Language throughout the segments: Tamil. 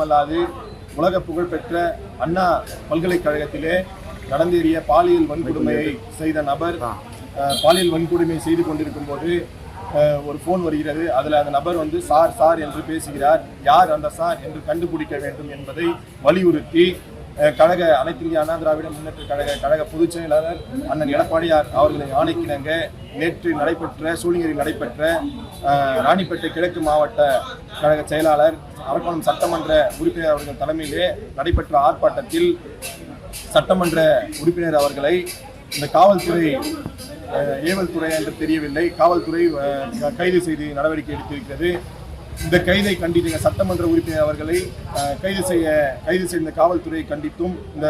மட்டுமல்லாது உலக புகழ்பெற்ற அண்ணா பல்கலைக்கழகத்திலே நடந்தேறிய பாலியல் வன்கொடுமையை செய்த நபர் பாலியல் வன்கொடுமை செய்து கொண்டிருக்கும் போது ஒரு ஃபோன் வருகிறது. அதில் அந்த நபர் வந்து சார் சார் என்று பேசுகிறார். யார் அந்த சார்? என்று கண்டுபிடிக்க வேண்டும் என்பதை வலியுறுத்தி கழக அனைத்து இந்திய அண்ணா திராவிட முன்னேற்ற கழக கழக பொதுச் செயலாளர் அண்ணன் எடப்பாடியார் அவர்களின் ஆணைக்கிணங்க. நேற்று நடைபெற்ற சூழிங்கரில் நடைபெற்ற ராணிப்பேட்டை கிழக்கு மாவட்ட கழக செயலாளர் அரக்கோணம் சட்டமன்ற உறுப்பினர் அவர்கள் தலைமையிலே நடைபெற்ற ஆர்ப்பாட்டத்தில் சட்டமன்ற உறுப்பினர் அவர்களை இந்த காவல்துறை ஏவல்துறை ஏவல் துறை என்று தெரியவில்லை. காவல்துறை கைது செய்து நடவடிக்கை எடுத்திருக்கிறது. இந்த கைதை கண்டித்து சட்டமன்ற உறுப்பினர் அவர்களை கைது செய்ய கைது செய்த காவல்துறையை கண்டித்தும் இந்த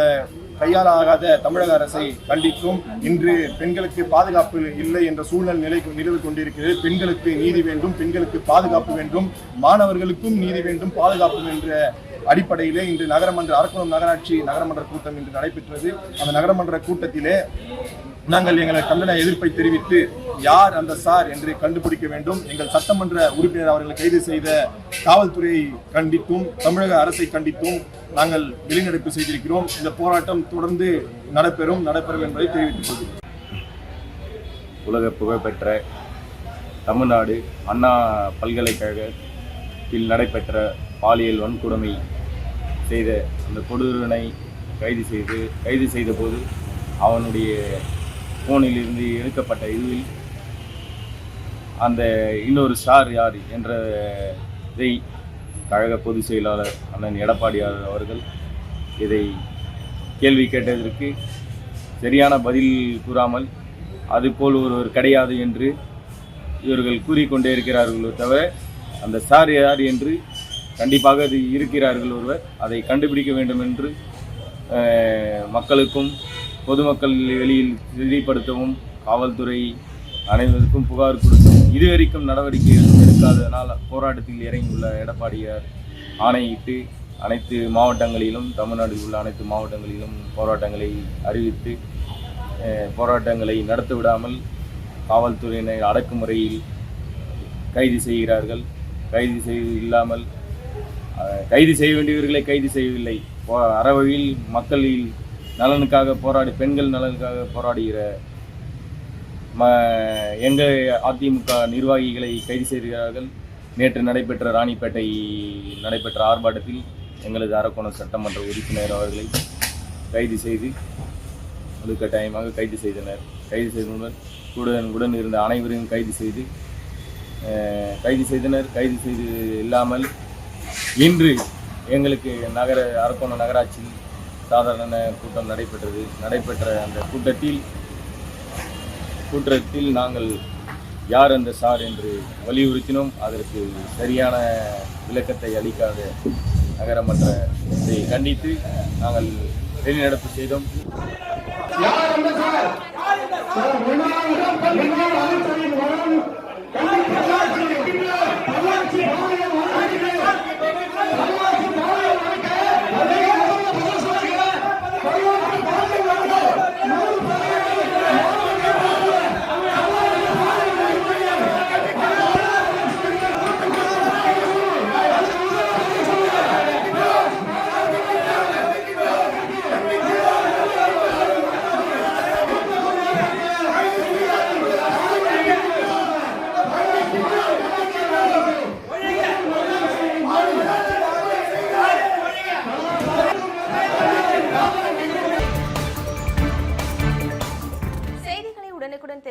கையால் ஆகாத தமிழக அரசை கண்டித்தும் இன்று பெண்களுக்கு பாதுகாப்பு இல்லை என்ற சூழ்நிலை நிலை நிலவு கொண்டிருக்கிறது. பெண்களுக்கு நீதி வேண்டும் பெண்களுக்கு பாதுகாப்பு வேண்டும் மாணவர்களுக்கும் நீதி வேண்டும் பாதுகாப்பு என்ற அடிப்படையிலே இன்று நகரமன்ற அரக்குளம் நகராட்சி நகரமன்ற கூட்டம் இன்று நடைபெற்றது. அந்த நகரமன்ற கூட்டத்திலே நாங்கள் எங்களை கண்டன எதிர்ப்பை தெரிவித்து யார் அந்த சார் என்று கண்டுபிடிக்க வேண்டும். எங்கள் சட்டமன்ற உறுப்பினர் அவர்களை கைது செய்த காவல்துறையை கண்டித்தும் தமிழக அரசை கண்டித்தும் நாங்கள் வெளிநடப்பு செய்திருக்கிறோம். இந்த போராட்டம் தொடர்ந்து நடைபெறும் நடைபெறும் என்பதை தெரிவித்துக் கொள்கிறேன். உலக புகழ்பெற்ற தமிழ்நாடு அண்ணா பல்கலைக்கழகத்தில் நடைபெற்ற பாலியல் வன்கொடுமை செய்த அந்த கொடூரனை கைது செய்து கைது செய்தபோது அவனுடைய ஃபோனில் இருந்து எடுக்கப்பட்ட இதுவில் அந்த இன்னொரு ஸ்டார் யார் என்ற இதை கழக பொதுச் செயலாளர் அண்ணன் எடப்பாடியார் அவர்கள் இதை கேள்வி கேட்டதற்கு சரியான பதில் கூறாமல் அதுபோல் ஒருவர் கிடையாது என்று இவர்கள் கூறிக்கொண்டே இருக்கிறார்களோ தவிர அந்த சார் யார் என்று கண்டிப்பாக அது இருக்கிறார்கள் ஒருவர். அதை கண்டுபிடிக்க வேண்டும் என்று மக்களுக்கும் பொதுமக்கள் வெளியில் தெரியப்படுத்தவும் காவல்துறை அனைவருக்கும் புகார் கொடுத்தும் இதுவரைக்கும் நடவடிக்கை எதுவும் எடுக்காததனால் போராட்டத்தில் இறங்கியுள்ள எடப்பாடியார் ஆணையிட்டு அனைத்து மாவட்டங்களிலும் தமிழ்நாட்டில் உள்ள அனைத்து மாவட்டங்களிலும் போராட்டங்களை அறிவித்து போராட்டங்களை நடத்த விடாமல் காவல்துறையினர் அடக்குமுறையில் கைது செய்கிறார்கள். கைது செய்து இல்லாமல் கைது செய்ய வேண்டியவர்களை கைது செய்யவில்லை. போ- அறவழியில் மக்களில் நலனுக்காக போராடி பெண்கள் நலனுக்காக போராடுகிற ம எங்கள் அதிமுக நிர்வாகிகளை கைது செய்கிறார்கள் நேற்று நடைபெற்ற ராணிப்பேட்டை நடைபெற்ற ஆர்ப்பாட்டத்தில் எங்களது அரக்கோணம் சட்டமன்ற உறுப்பினர் அவர்களை கைது செய்து வலுக்கட்டாயமாக கைது செய்தனர். கைது செய்தனர் உடன் உடன் இருந்த அனைவரையும் கைது செய்து கைது செய்தனர். கைது செய்து இல்லாமல் இன்று எங்களுக்கு நகர அரக்கோணம் நகராட்சியில் சாதாரண கூட்டம் நடைபெற்றது. நடைபெற்ற அந்த கூட்டத்தில் கூட்டத்தில் நாங்கள் யார் அந்த சார் என்று வலியுறுத்தினோம். அதற்கு சரியான விளக்கத்தை அளிக்காத நகரமன்ற இதை கண்டித்து நாங்கள் வெளிநடப்பு செய்தோம். செய்திகளை சார்?